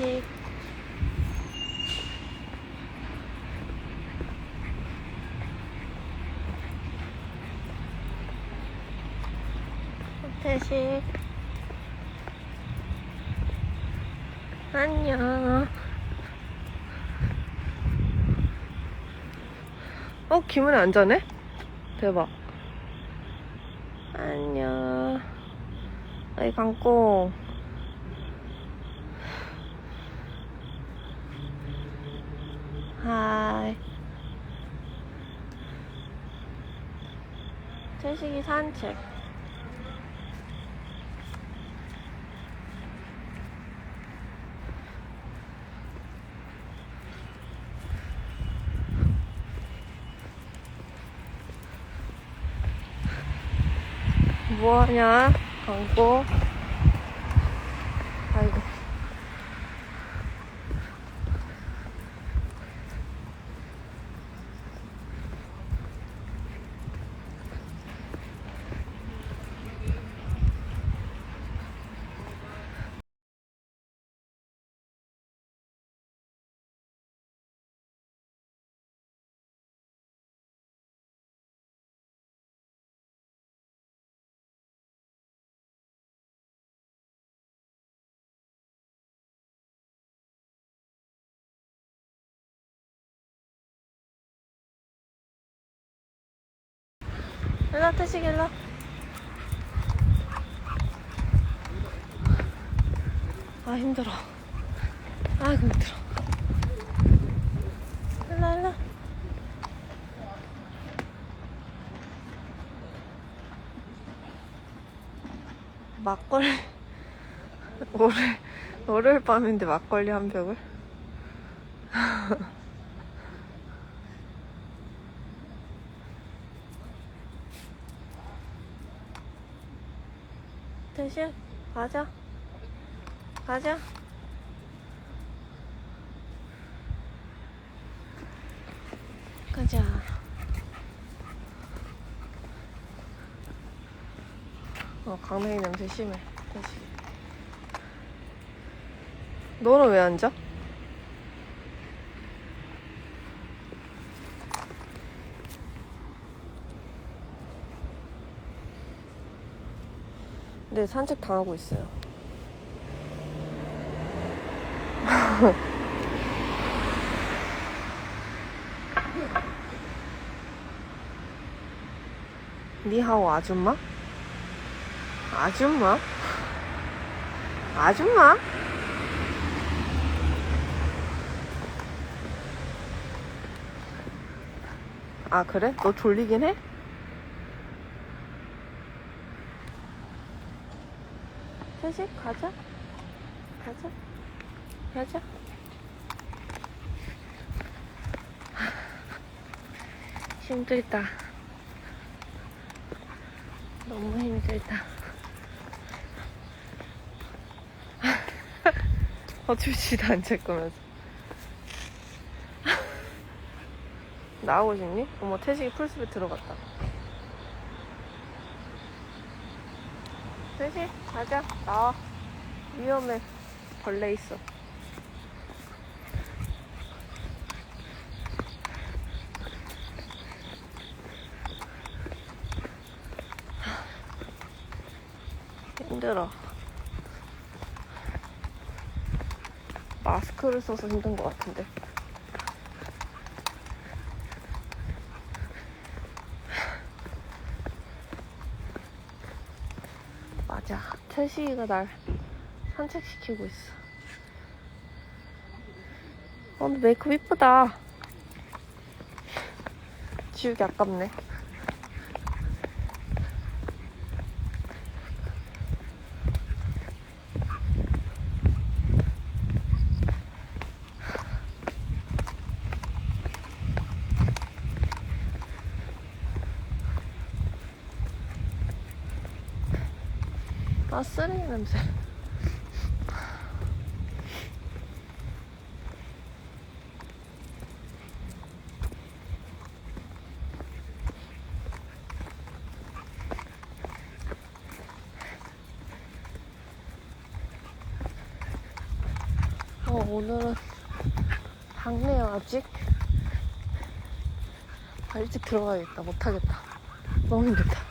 태식. 태식. 안녕. 어, 기분이 안 자네? 대박. 안녕. 어이, 강꽁. 하이. 태식이 산책. 뭐하냐? 아이고. 일로 태식 일로. 아 힘들어. 아이고 힘들어. 일로 일로. 막걸리 월요일 월요일 밤인데 막걸리 한 병을. 대신 가자. 가자. 가자. 어, 강냉이 냄새 심해. 대신. 너는 왜 앉아? 네, 산책 당하고 있어요. 니하오 아줌마? 아줌마? 아줌마? 아 그래? 너 졸리긴 해? 태식 가자. 가자. 가자. 힘들다. 너무 힘들다. 어쭈지도 않을 거면서. 나오고 싶니? 어머 태식이 풀숲에 들어갔다 태식 가자. 나와. 위험해. 벌레 있어. 힘들어. 마스크를 써서 힘든 것 같은데 맞아 태식이가 날 산책시키고 있어. 어, 근데 메이크업 이쁘다. 지우기 아깝네 아 쓰레기 냄새 어 오늘은 밝네요, 아직. 아, 일찍 들어가야겠다. 못하겠다. 너무 힘들다.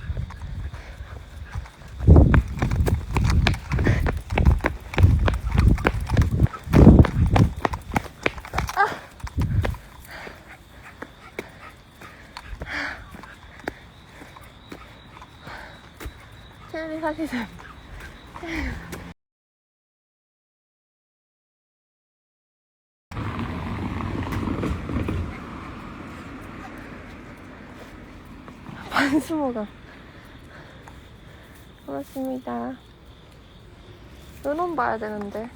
사기는 반수모가 그렇습니다. 은원 봐야 되는데.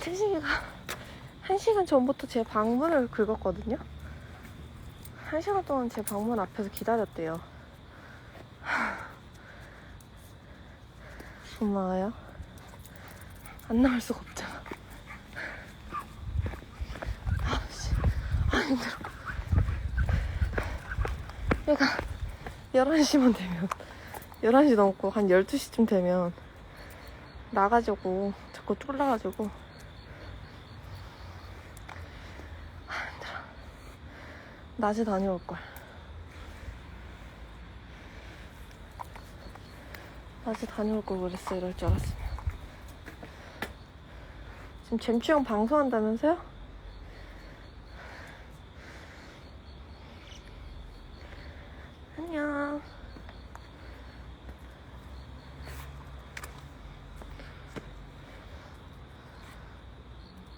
태식이가 한 시간 전부터 제 방문을 긁었거든요. 한 시간 동안 제 방문 앞에서 기다렸대요. 고마워요. 안 나올 수가 없잖아. 아, 씨. 아, 힘들어. 얘가 11시만 되면, 11시 넘고 한 12시쯤 되면 나가지고, 자꾸 쫄라가지고. 아, 힘들어. 낮에 다녀올걸. 낮에 다녀올 걸 그랬어, 이럴 줄 알았으면. 지금 잼추형 방송한다면서요? 안녕.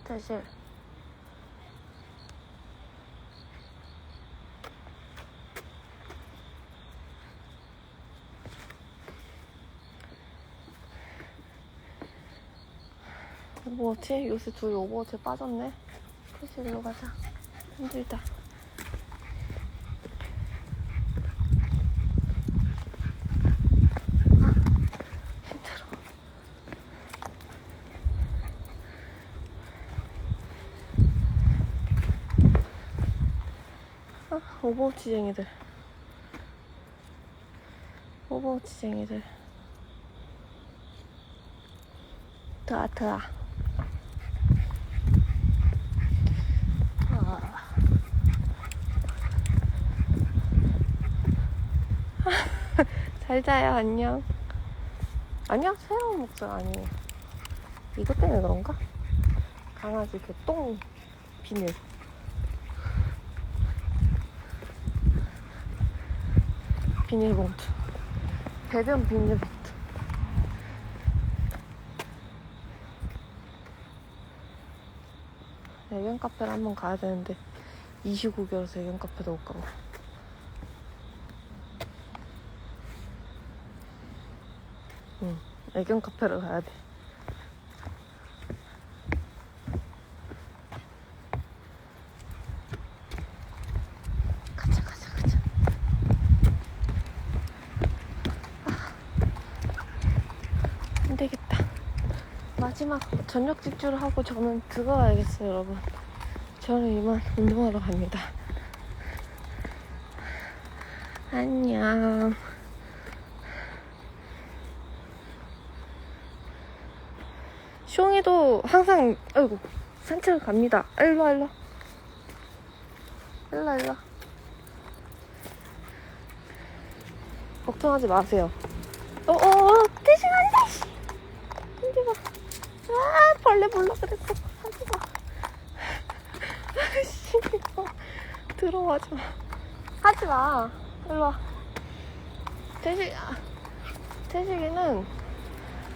대실. 오버워치? 요새 둘이 오버워치 빠졌네. 대실로 가자. 힘들다. 힘들어. 아, 오버워치쟁이들. 오버워치쟁이들. 드아, 드아. 아. 잘 자요, 안녕. 아니야, 새로운 목적 아니에요. 이것 때문에 그런가? 강아지 그 똥 비닐. 비닐봉투. 배변 비닐봉투. 애견 카페를 한번 가야 되는데 29개월에서 애견 카페도 못 가고. 응, 애견 카페를 가야 돼. 가자, 가자, 가자. 아, 안 되겠다. 마지막 저녁 집주를 하고 저는 들어가야겠어요, 여러분. 저는 이만 운동하러 갑니다. 안녕. 숑이도 항상, 아이고, 산책을 갑니다. 일로와, 일로와. 일로와, 일로와. 걱정하지 마세요. 어, 어, 어, 대신 안 돼, 마. 아, 벌레 몰라 그랬어. 하지 마. 아이씨, 이거. 들어와지 마. 하지 마. 일로와. 태식, 아, 태식이는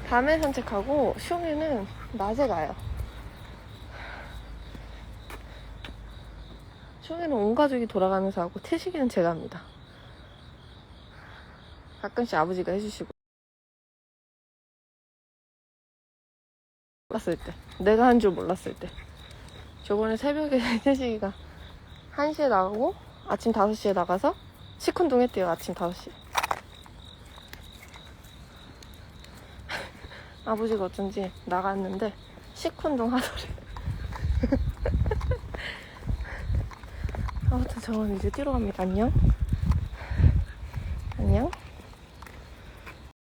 밤에 산책하고 숑이는 낮에 가요. 숑이는 온 가족이 돌아가면서 하고 태식이는 제가 합니다. 가끔씩 아버지가 해주시고. 몰랐을 때. 내가 한 줄 몰랐을 때. 저번에 새벽에 태식이가 1시에 나가고 아침 5시에 나가서 시큰둥 했대요. 아침 5시에. 아버지가 어쩐지 나갔는데 시큰둥 하더래. 아무튼 저는 이제 뛰러 갑니다. 안녕.